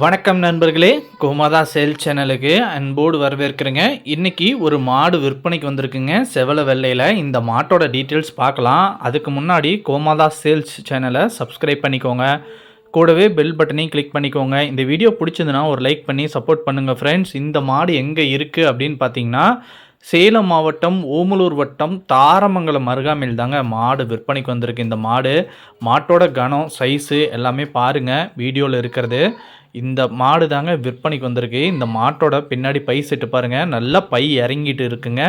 வணக்கம் நண்பர்களே. கோமாதா சேல் சேனலுக்கு அன்போடு வரவேற்கிறேங்க. இன்றைக்கி ஒரு மாடு விற்பனைக்கு வந்திருக்குங்க. செவல வெள்ளையில் இந்த மாட்டோட டீட்டெயில்ஸ் பார்க்கலாம். அதுக்கு முன்னாடி கோமாதா சேல்ஸ் சேனலை சப்ஸ்கிரைப் பண்ணிக்கோங்க. கூடவே பெல் பட்டனையும் கிளிக் பண்ணிக்கோங்க. இந்த வீடியோ பிடிச்சதுன்னா ஒரு லைக் பண்ணி சப்போர்ட் பண்ணுங்கள் ஃப்ரெண்ட்ஸ் இந்த மாடு எங்கே இருக்குது அப்படின்னு பார்த்தீங்கன்னா சேலம் மாவட்டம் ஓமலூர் வட்டம் தாரமங்கலம் அருகாமையில் தாங்க மாடு விற்பனைக்கு வந்திருக்கு. இந்த மாடு மாட்டோட கனம் சைஸு எல்லாமே பாருங்கள் வீடியோவில் இருக்கிறது. இந்த மாடு தாங்க விற்பனைக்கு வந்திருக்கு. இந்த மாட்டோட பின்னாடி பை செட்டு பாருங்கள் நல்லா பை இறங்கிட்டு இருக்குங்க.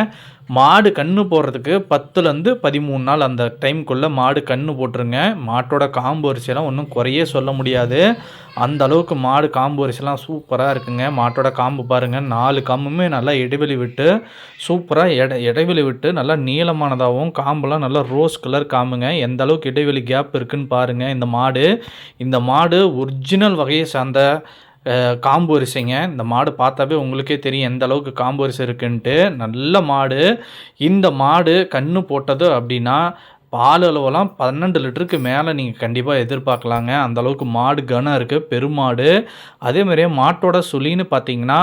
மாடு கன்று போடுறதுக்கு பத்துலேருந்து பதிமூணு நாள் அந்த டைம்குள்ளே மாடு கன்று போட்டுருங்க. மாட்டோட காம்பு அரிசியெல்லாம் ஒன்றும் குறையே சொல்ல முடியாது. அந்த அளவுக்கு மாடு காம்பு அரிசிலாம் சூப்பராக இருக்குங்க. மாட்டோட காம்பு பாருங்கள் நாலு காம்புமே நல்லா இடைவெளி விட்டு சூப்பராக எடை இடைவெளி விட்டு நல்லா நீளமானதாகவும் காம்பெல்லாம் நல்லா ரோஸ் கலர் காம்புங்க. எந்த அளவுக்கு இடைவெளி கேப் இருக்குன்னு பாருங்கள் இந்த மாடு இந்த மாடு ஒரிஜினல் வகையை சார்ந்த காம்பு வரிசைங்க இந்த மாடு பார்த்தாவே உங்களுக்கே தெரியும் எந்த அளவுக்கு காம்பு வரிசை இருக்குன்ட்டு. நல்ல மாடு. இந்த மாடு கன்று போட்டது அப்படின்னா பால் அளவெல்லாம் பன்னெண்டு லிட்டருக்கு மேலே நீங்கள் கண்டிப்பாக எதிர்பார்க்கலாங்க. அந்தளவுக்கு மாடு கனம் இருக்குது பெருமாடு அதே மாதிரியே மாட்டோட சுழின்னு பார்த்தீங்கன்னா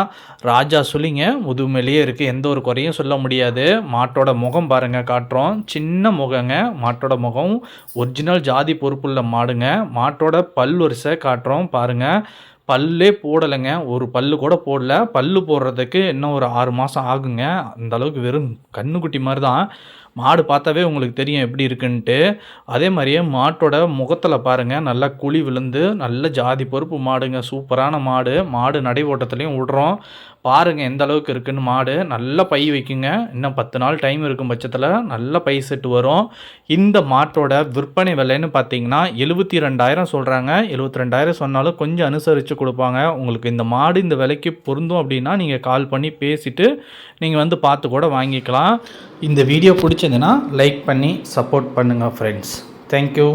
ராஜா சுழிங்க. முதுமேலேயே இருக்குது எந்த ஒரு குறையும் சொல்ல முடியாது. மாட்டோட முகம் பாருங்கள் காட்டுறோம். சின்ன முகங்க. மாட்டோட முகம் ஒரிஜினல் ஜாதி பொறுப்புள்ள மாடுங்க. மாட்டோட பல் வரிசை காட்டுறோம் பாருங்கள் பல்லே போடலைங்க. ஒரு பல்லு கூட போடல. பல்லு போடுறதுக்கு இன்னும் ஒரு ஆறு மாதம் ஆகுங்க. அந்த அளவுக்கு வெறும் கண்ணுக்குட்டி மாதிரி தான். மாடு பார்த்தாவே உங்களுக்கு தெரியும் எப்படி இருக்குன்ட்டு. அதே மாதிரியே மாட்டோட முகத்தில் பாருங்கள் நல்லா குழி விழுந்து நல்ல ஜாதி பொறுப்பு மாடுங்க. சூப்பரான மாடு. மாடு நடை ஓட்டத்துலேயும் விடுறோம். பாருங்கள் எந்த அளவுக்கு இருக்குன்னு மாடு. நல்ல பை வைக்குங்க. இன்னும் பத்து நாள் டைம் இருக்கும் பட்சத்தில் நல்ல பை செட்டு வரும். இந்த மாட்டோட விற்பனை விலைன்னு பார்த்தீங்கன்னா எழுபத்தி ரெண்டாயிரம் சொல்கிறாங்க எழுபத்தி ரெண்டாயிரம் சொன்னாலும் கொஞ்சம் அனுசரித்து கொடுப்பாங்க. உங்களுக்கு இந்த மாடு இந்த விலைக்கு பொருந்தும் அப்படின்னா நீங்கள் கால் பண்ணி பேசிவிட்டு நீங்கள் வந்து பார்த்து கூட வாங்கிக்கலாம். இந்த வீடியோ பிடிச்சதுன்னா லைக் பண்ணி சப்போர்ட் பண்ணுங்கள் ஃப்ரெண்ட்ஸ் தேங்க்யூ